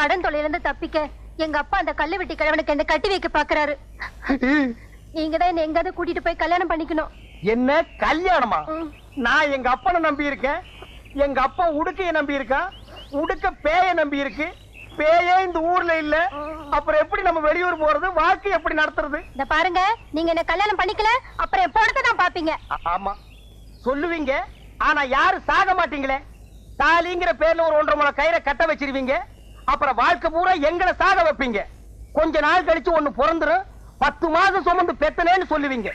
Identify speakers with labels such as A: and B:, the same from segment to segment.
A: கடன் தொலைல இருந்து தப்பிக்க எங்க அப்பா அந்த கல்லு வெட்டி கிழவனுக்கு என்ன கட்டி வைக்க பாக்குறாரு. நீங்க தான் என்ன எங்காவது கூட்டிட்டு போய் கல்யாணம் பண்ணிக்கணும்.
B: என்ன? கல்யாணமா. நான் எங்க அப்பனை நம்பி இருக்கேன். எங்க அப்பா உடுக்கைய நம்பி இருக்கான். உடுக்க பேய நம்பி இருக்கு. பேயே இந்த ஊர்ல இல்ல. அப்புறம் எப்படி நம்ம வெளியூர் போறது? வாழ்க்கை எப்படி நடத்துறது?
A: இந்த பாருங்க நீங்க என்ன கல்யாணம் பண்ணிக்கல அப்புறம் என் பணத்தை தான் பாப்பீங்க.
B: ஆமா. சொல்லுவீங்க ஆனா யாரும் சாக மாட்டீங்களே? தாலிங்கிற பேர்ல ஒரு ஒன்றரை முளை கயிறை கட்ட வச்சிருவீங்க. அப்புறம் வாழ்க்கை பூரா எங்களை சாக வைப்பீங்க. கொஞ்ச நாள் கழிச்சு ஒண்ணு பிறந்துரும். பத்து மாசம் சுமந்து பெத்தனேன்னு சொல்லுவீங்க.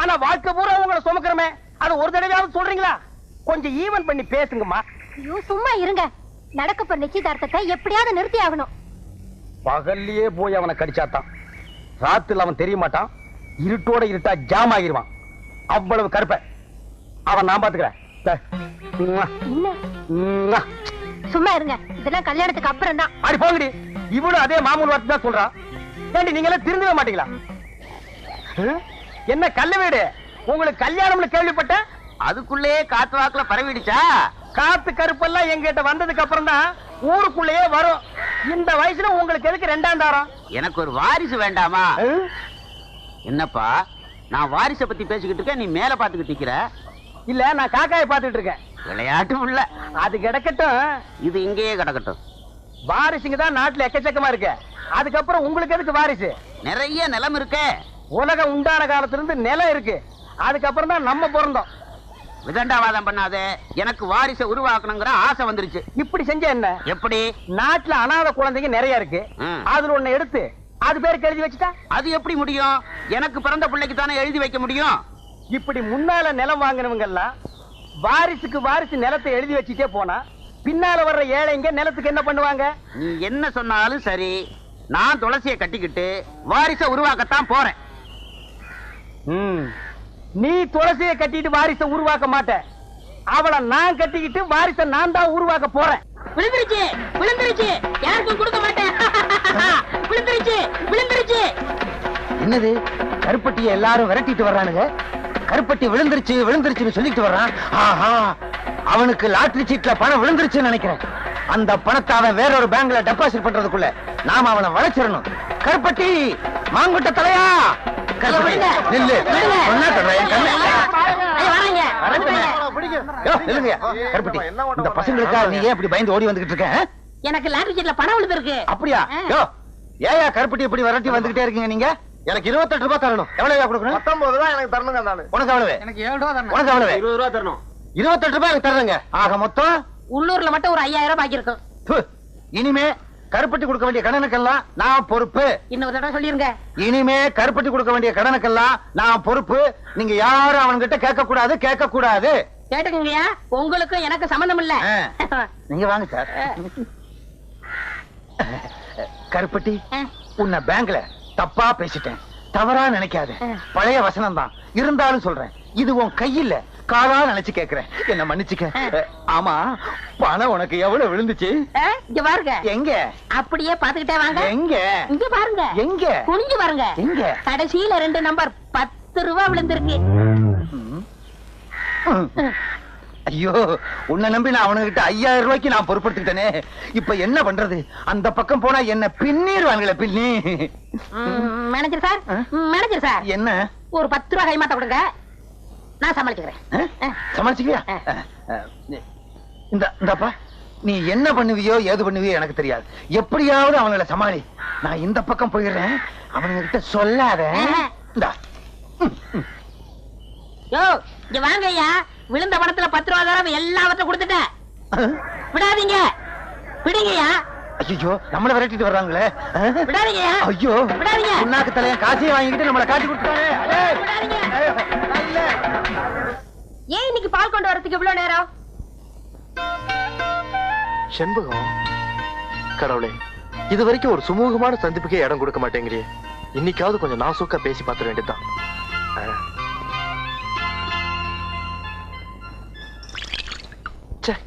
B: ஆனா வாழ்க்கை பூரா உங்களை சுமக்கிறமே. அது ஒரு தடவையாவது சொல்றீங்களா? கொஞ்சம் ஈவன் பண்ணி பேசுங்கம்மா.
A: ஐயோ சும்மா இருங்க. நடக்க போற நிச்சயதார்த்தத்தை எப்படியாவது நிறுத்தி ஆகணும்.
B: பகல்லையே போய் அவனை கடிச்சாத்தான். ராத்துல அவன் தெரிய மாட்டான். இருட்டோட இருட்டா ஜாம் ஆகிருவான். அவ்வளவு கருப்ப. அவன் நான் பாத்துக்கிறேன்.
A: சும்மா இருங்க. இதெல்லாம் கல்யாணத்துக்கு அப்புறம் தான்
B: அடி போங்கடி. இவளும் அதே மாமூல் வார்த்தை தான் சொல்றா. ஏண்டி நீங்க எல்லாம் திருந்தவே மாட்டீங்களா? என்ன கல்ல வீடு? உங்களுக்கு கல்யாணம்னு கேள்விப்பட்டேன்.
C: அதுக்குள்ளேயே காத்து வாக்குல பரவிடுச்சா?
B: காத்து கருப்பெல்லாம் எங்கிட்ட வந்ததுக்கு அப்புறம் தான் ஊருக்குள்ளேயே வரும். இந்த வயசுல உங்களுக்கு எதுக்கு ரெண்டாம் தாரம்?
C: எனக்கு ஒரு வாரிசு வேண்டாமா? என்னப்பா? நான் வாரிசை பத்தி பேசிக்கிட்டு இருக்கேன் நீ மேல பாத்துக்கிட்டு நிக்கிற?
B: இல்ல நான் காக்காயை பார்த்துட்டு இருக்கேன்.
C: விளையாட்டு உள்ள.
B: அது கிடக்கட்டும்.
C: இது இங்கேயே கிடக்கட்டும்.
B: வாரிசுங்க தான் நாட்டுல எக்கச்சக்கமா இருக்கு. அதுக்கப்புறம் உங்களுக்கு எதுக்கு வாரிசு?
C: நிறைய நிலம் இருக்கே.
B: உலகம் உண்டான காலத்துல இருந்து நிலம் இருக்கு. அதுக்கப்புறம் தான் நம்ம பிறந்தோம்.
C: விதண்டாவாதம் பண்ணாதே. எனக்கு வாரிசை உருவாக்கணுங்கிற ஆசை வந்துருச்சு.
B: இப்படி செஞ்ச என்ன?
C: எப்படி?
B: நாட்டுல அனாதை குழந்தைங்க நிறைய இருக்கு. அதுல ஒண்ணு எடுத்து அது பேருக்கு எழுதி வச்சுட்டா?
C: அது எப்படி முடியும்? எனக்கு பிறந்த பிள்ளைக்கு தானே எழுதி வைக்க முடியும்?
B: இப்படி முன்னால நிலம் வாங்கினவங்க எல்லாம் வாரிசுக்கு வாரிசு நிலத்தை எழுதி வச்சுட்டே போனா பின்னால வர்ற ஏழைங்க நிலத்துக்கு என்ன பண்ணுவாங்க?
C: நீ என்ன சொன்னாலும் சரி நான் துளசியை கட்டிக்கிட்டு வாரிசை உருவாக்கத்தான் போறேன்.
B: ம். நீ துளசியை கட்டிட்டு வாரிசை உருவாக்க மாட்ட. அவளை நான் கட்டிக்கிட்டு வாரிசை நான் தான் உருவாக்க போறேன்.
D: விழுந்துருச்சு விழுந்துருச்சு. யாருக்கும் கொடுக்க மாட்டேன். விழுந்துருச்சு விழுந்துருச்சு.
E: என்னது? கருப்பட்டியை எல்லாரும் விரட்டிட்டு வர்றானுங்க? கருப்பட்டி விழுந்துருச்சு விழுந்துருச்சுன்னு சொல்லிட்டு வர்றான். ஆஹா அவனுக்கு லாட்டரி சீட்ல பணம் விழுந்துருச்சுன்னு நினைக்கிறேன். அந்த பணத்தை அவன் வேற ஒரு பேங்க்ல டெபாசிட் பண்றதுக்குள்ள நாம அவனை வளைச்சிடணும். கருப்பட்டி மாங்குட்ட தலையா? இந்த பசங்களுக்காக நீ ஏன் இப்படி பயந்து ஓடி வந்துகிட்டு இருக்க?
D: எனக்கு லாட்டரி சீட்ல பணம் விழுந்திருக்கு.
E: அப்படியா? யோ ஏயா கருப்பட்டி இப்படி விரட்டி வந்துகிட்டே இருக்கீங்க நீங்க? எனக்கு இருபத்தெட்டு ரூபாய் தரணும். எவ்வளவு கொடுக்கணும்
B: பத்தொன்பது தான் எனக்கு தரணுங்க நானு
E: உனக்கு எவ்வளவு?
B: எனக்கு ஏழு ரூபா தரணும்.
E: உனக்கு எவ்வளவு?
B: இருபது ரூபா தரணும்.
E: இருபத்தெட்டு ரூபாய் எனக்கு தர்றேங்க ஆக மொத்தம்?
D: உள்ளூர்ல மட்டும் ஒரு ஐயாயிரம் பாக்கி இருக்கும்.
E: இனிமே கருப்பட்டி கொடுக்க வேண்டிய கடனுக்கெல்லாம் நான் பொறுப்பு.
D: இன்னொரு தடவை சொல்லிருங்க.
E: இனிமே கருப்பட்டி கொடுக்க வேண்டிய கடனுக்கெல்லாம் நான் பொறுப்பு. நீங்க யாரும் அவன்கிட்ட கேட்க கூடாது கேட்க கூடாது
D: கேட்டுக்கங்கய்யா. உங்களுக்கும் எனக்கு சம்பந்தம் இல்ல.
E: நீங்க வாங்க சார். கருப்பட்டி உன்னை பேங்க்ல தப்பா பேசிட்டேன். தவறா நினைக்காத. பழைய வசனம் தான் இருந்தாலும் சொல்றேன். இது உன் கையில. காலா நினைச்சு கேக்குறேன். என்ன மன்னிச்சுக்க. ஆமா பணம் உனக்கு எவ்வளவு விழுந்துச்சு?
D: இங்க பாருங்க.
E: எங்க?
D: அப்படியே பாத்துக்கிட்டே வாங்க.
E: எங்க?
D: இங்க பாருங்க.
E: எங்க?
D: குனிஞ்சு பாருங்க.
E: எங்க?
D: கடைசியில ரெண்டு நம்பர் பத்து ரூபாய் விழுந்திருக்கு.
E: ஐயோ உன்னை நம்பி நான் அவனுகிட்ட ஐயாயிரம் ரூபாய்க்கு நான் பொறுப்படுத்திக்கிட்டேனே. இப்ப என்ன பண்றது? அந்த பக்கம் போனா என்ன பின்னிடுவாங்களே பின்னி.
D: Manager sir. Manager sir.
E: என்ன?
D: ஒரு பத்து ரூபாய் கைமாத்த கொடுங்க. நான் சமாளிச்சுக்கிறேன்?
E: சமாளிச்சுக்கியா இந்த இந்தப்பா நீ என்ன பண்ணுவியோ ஏது பண்ணுவியோ எனக்கு தெரியாது. எப்படியாவது அவங்கள சமாளி. நான் இந்த பக்கம் போயிடுறேன். அவனுங்க கிட்ட சொல்லாத. இந்தா.
D: யோ இங்க வாங்க ஐயா. விழுந்த பணத்துல பத்து ரூபா தடவை எல்லாவற்றையும் கொடுத்துட்டேன் விடாதீங்க. விடுங்கய்யா.
E: ஐயோ நம்மள விரட்டிட்டு வர்றாங்களே. அஹ்?
D: விடாதீங்கய்யா.
E: ஐயோ
D: விடாதீங்க.
E: உன்னாக்கு தலையன் காசையை வாங்கிட்டு நம்மளை காட்டி கொடுத்தாரு
D: விடாதீங்க.
A: ஏன் இன்னைக்கு பால் கொண்டு வரதுக்கு இவ்வளவு நேரம்?
F: செண்பகம். கடவுளே இது வரைக்கும் ஒரு சுமூகமான சந்திப்புக்கே இடம் கொடுக்க மாட்டேங்கிறியே. இன்னைக்காவது கொஞ்சம் நாசூக்கா பேசி பார்த்துட வேண்டியதுதான்.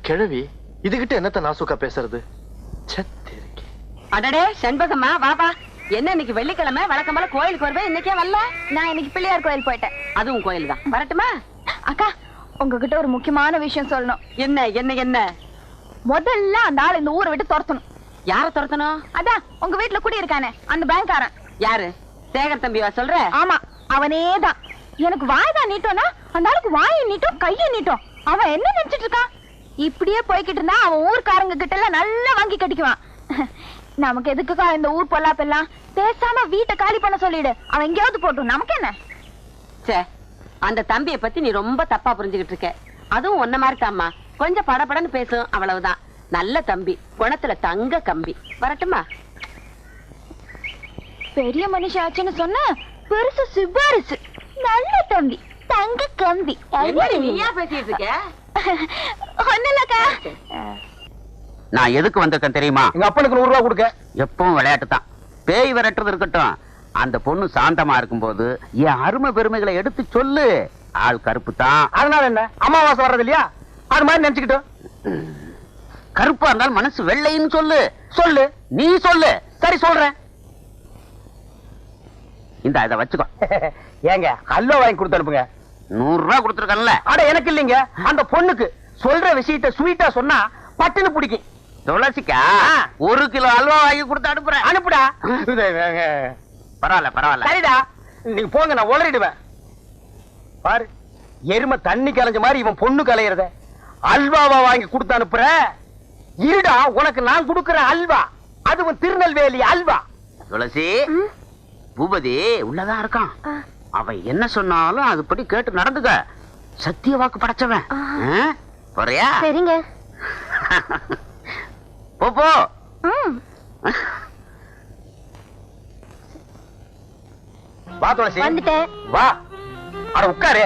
F: கிழவி இதுகிட்ட என்னத்த நாசூக்கா பேசுறது.
D: அடடே செண்பகம்மா வாப்பா என்ன இன்னைக்கு வெள்ளிக்கிழமை? வழக்கம் போல கோயிலுக்கு வருவேன் இன்னைக்கே வரல.
A: நான் இன்னைக்கு பிள்ளையார் கோயில் போயிட்டேன்.
D: அதுவும் கோயில் தான் வரட்டுமா?
A: அக்கா உங்ககிட்ட ஒரு முக்கியமான விஷயம் சொல்லணும்.
D: என்ன என்ன என்ன?
A: முதல்ல அந்த ஆள் இந்த ஊரை விட்டு துரத்தணும்.
D: யார துரத்தணும்?
A: அதான் உங்க வீட்டுல குடி இருக்கானே அந்த பேங்க்காரன்.
D: யாரு? சேகர் தம்பிவா சொல்ற?
A: ஆமா அவனே தான் எனக்கு வாய் தான் நீட்டோம்னா அந்த ஆளுக்கு வாயை நீட்டும் கையை நீட்டும். அவன் என்ன நினைச்சிட்டு இருக்கான் இப்படியே போய்கிட்டு இருந்தா அவன் ஊர்க்காரங்க கிட்ட எல்லாம் நல்லா வாங்கி கட்டிக்குவான். நமக்கு எதுக்குக்கா இந்த ஊர் பொல்லாப்பெல்லாம்? பேசாம வீட்டை காலி பண்ண சொல்லிடு. அவன் எங்கேயாவது போட்டும். நமக்கு என்ன?
D: சே அந்த தம்பியை பத்தி நீ ரொம்ப தப்பா புரிஞ்சுகிட்டு இருக்க. அதுவும் ஒன்ன மாதிரி தாம்மா கொஞ்சம் படபடன்னு பேசும் அவ்வளவுதான். நல்ல தம்பி குணத்துல தங்க கம்பி. வரட்டுமா?
A: பெரிய மனுஷாச்சுன்னு சொன்ன பெருசு சிபாரிசு. நல்ல தம்பி தங்க கம்பி.
D: நீயா பேசிட்டு இருக்க?
C: நான் எதுக்கு வந்திருக்கேன் தெரியுமா?
B: எங்க அப்பனுக்கு நூறு ரூபா கொடுக்க.
C: எப்பவும் விளையாட்டு தான் பேய் விரட்டுறது இருக்கட்டும். அந்த பொண்ணு சாந்தமா இருக்கும்போது என் அருமை பெருமைகளை எடுத்து சொல்லு. ஆள் கருப்பு தான்
B: அதனால என்ன? அமாவாசை வர்றது இல்லையா? அது மாதிரி நினைச்சுக்கிட்டோம்
C: கருப்பா இருந்தாலும் மனசு வெள்ளைன்னு சொல்லு.
B: சொல்லு.
C: நீ சொல்லு.
B: சரி சொல்றேன்.
C: இந்த இதை வச்சுக்கோ.
B: ஏங்க அல்வா வாங்கி கொடுத்து அனுப்புங்க.
C: நூறு ரூபாய் கொடுத்துருக்கேன்ல.
B: அட எனக்கு இல்லைங்க. அந்த பொண்ணுக்கு சொல்ற விஷயத்த ஸ்வீட்டா சொன்னா பட்டுன்னு பிடிக்கும்.
C: துளசிக்கா. ஒரு கிலோ அல்வா வாங்கி கொடுத்து அனுப்புறேன்.
B: அனுப்புடா.
C: பரவாயில்ல பரவாயில்ல.
B: சரிடா. நீங்க போங்க நான் உளறிடுவேன். பாரு எருமை தண்ணி கலைஞ்ச மாதிரி இவன் பொண்ணு கலையறத. அல்வாவா வாங்கி கொடுத்து அனுப்புற. இருடா உனக்கு நான் கொடுக்கிற அல்வா. அதுவும் திருநெல்வேலி அல்வா.
C: துளசி பூபதி உள்ளதான் இருக்கான். அவன் என்ன சொன்னாலும் அதுபடி கேட்டு நடந்துக்க. சத்திய வாக்கு படைச்சவன்? போறியா?
A: சரிங்க.
C: போ
B: வா துளசி.
A: வந்துட்டேன்.
B: வா. அட உட்காரு.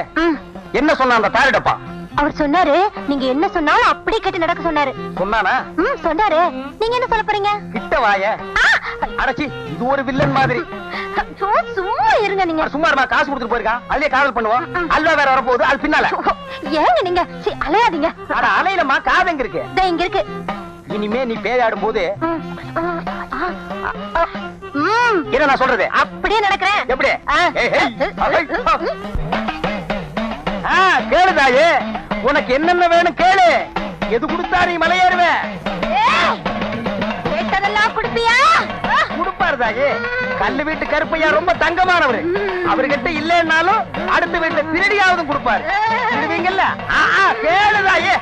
B: என்ன சொன்ன அந்த தாரிடப்பா
A: அவர் சொன்னாரு நீங்க என்ன சொன்னாலும் அப்படியே கேட்டு நடக்க சொன்னாரு.
B: சொன்னானா?
A: ம் சொன்னாரு. நீங்க என்ன சொல்ல போறீங்க?
B: கிட்ட வாய! அடச்சி இது ஒரு வில்லன் மாதிரி.
A: சும்மா இருங்க நீங்க.
B: சும்மா இருமா காசு கொடுத்துட்டு போயிருக்கான் அதுலயே காதல் பண்ணுவோம். அல்வா வேற வரப்போகுது அது பின்னால.
A: ஏங்க நீங்க? அலையாதீங்க.
B: அட அலையிலமா காது எங்க இருக்கு?
A: இங்க இருக்கு.
B: இனிமே நீ பேயாடும் போது என்ன நான் சொல்றது?
A: அப்படியே நடக்கிறேன்.
B: எப்படி? கேளு தாயே. உனக்கு என்னென்ன வேணும் கேளு. எது கொடுத்தா நீ மலையேறுவ?
A: ஏய், கேட்டதெல்லாம் கொடுப்பியா?
B: தாயே கல்லு வீட்டு கருப்பையா ரொம்ப தங்கமானவரு. அவர்கிட்ட இல்லைன்னாலும் அடுத்த வீட்டுல திருடியாவது கொடுப்பாரு. திருடுவீங்கல்ல ஆ, ஆ, கேளு தாயே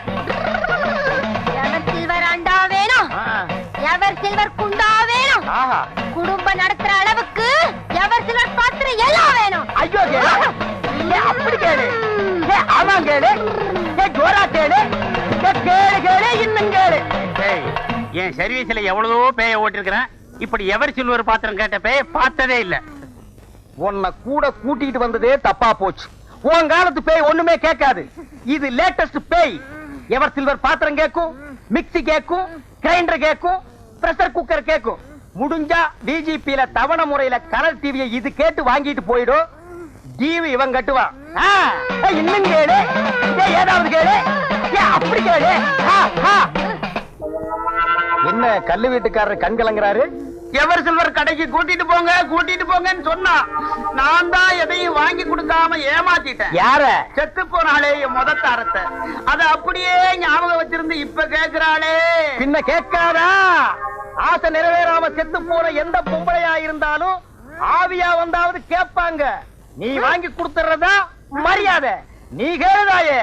A: எவர் சில்வர் அண்டா வேணும்?
B: ஆ,
A: எவர் சில்வர் குண்டா வேணும்?
B: ஆஹா.
A: குடும்பம் நடத்துற அளவுக்கு எவர் சில்வர் பாத்திரம் எல்லாம் வேணும்?
B: ஐயோ அப்படி கேளு. ஆமா கேளு. ஏ, ஜோரா கேளு. கேளு கேளு இன்னும் கேளு.
C: ஏய், என் சர்வீஸ்ல எவ்வளவோ பேய ஓட்டிருக்கிறேன். இப்படி எவர் சில்வர் பாத்திரம் கேட்டப்பே? பார்த்ததே இல்ல.
B: உன்னை கூட கூட்டிட்டு வந்ததே தப்பா போச்சு. உன் காலத்து பேய் ஒண்ணுமே கேட்காது. இது லேட்டஸ்ட் பேய். எவர் சில்வர் பாத்திரம் கேட்கும்? மிக்ஸி கேட்கும்? கிரைண்டர் கேட்கும்? பிரஷர் குக்கர் கேட்கும்? முடிஞ்சா டிஜிபியில தவணை முறையில கரல் டிவியை இது கேட்டு வாங்கிட்டு போயிடும் டிவி இவன் கட்டுவான் இன்னும் கேளு. ஏய், ஏதாவது கேளு. அப்படி கேடு ஆ, ஆ. என்ன கல்லு வீட்டுக்காரர் கண் கலங்குறாரு
C: எவர் சில்வர் கடைக்கு கூட்டிட்டு போங்க கூட்டிட்டு போங்கன்னு சொன்னா நான் தான் எதையும் வாங்கி கொடுக்காம ஏமாத்திட்டேன்.
B: யார?
C: செத்து போனாலே என் முத தாரத்தை. அத அப்படியே ஞாபகம் வச்சிருந்து இப்ப கேக்குறாளே.
B: பின்ன கேட்காதா? ஆசை நிறைவேறாம செத்து போன எந்த பொம்பளையா இருந்தாலும் ஆவியா வந்தாவது கேட்பாங்க. நீ வாங்கி கொடுத்துறதா மரியாதை. நீ கேளுதாயே.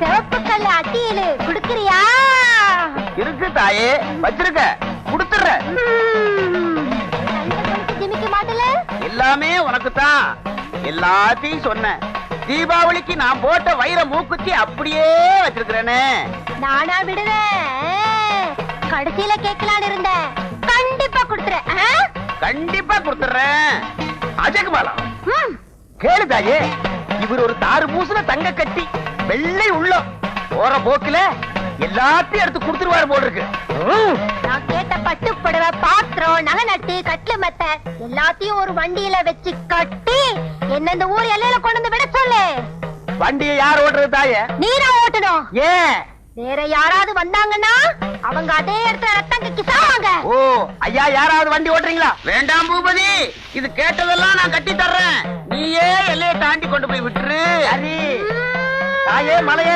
A: சிவப்பு கல்லு அட்டியிலு குடுக்கறியா?
C: இருக்கு தாயே வச்சிருக்க. குடுத்துற
A: ஜிமிக்க மாட்டல
C: எல்லாமே உனக்கு தான் எல்லாத்தையும் சொன்னேன். தீபாவளிக்கு நான் போட்ட வைர மூக்குத்தி அப்படியே வச்சிருக்கிறேனே.
A: நானா விடுவேன் கடைசியில கேட்கலான்னு இருந்தேன். கண்டிப்பா கொடுத்துறேன்?
C: கண்டிப்பா கொடுத்துறேன்
B: அஜகுமாலா. கேளுதாயே இவர் ஒரு தாறு பூசுன தங்க கட்டி வெள்ளை உள்ளம். போற போக்குல எல்லாத்தையும் எடுத்து கொடுத்துருவாரு போல இருக்கு.
A: நான் கேட்ட பட்டு புடவை பாத்திரம் நகை நட்டு கட்ல மெத்த எல்லாத்தையும் ஒரு வண்டியில வச்சு கட்டி என்ன இந்த ஊர் எல்லையில கொண்டு வந்து விட சொல்லு.
B: வண்டியை யார் ஓட்டுறது தாயே?
A: நீரா ஓட்டணும்.
B: ஏன்?
A: வேற யாராவது வந்தாங்கன்னா அவங்க அதே இடத்துல ரத்தம் கக்கி சாவாங்க.
B: ஓ ஐயா யாராவது வண்டி ஓட்டுறீங்களா?
C: வேண்டாம் பூபதி இது கேட்டதெல்லாம் நான் கட்டி தர்றேன். நீயே எல்லையை தாண்டி கொண்டு போய் விட்டுரு.
B: சரி. தாயே மலை!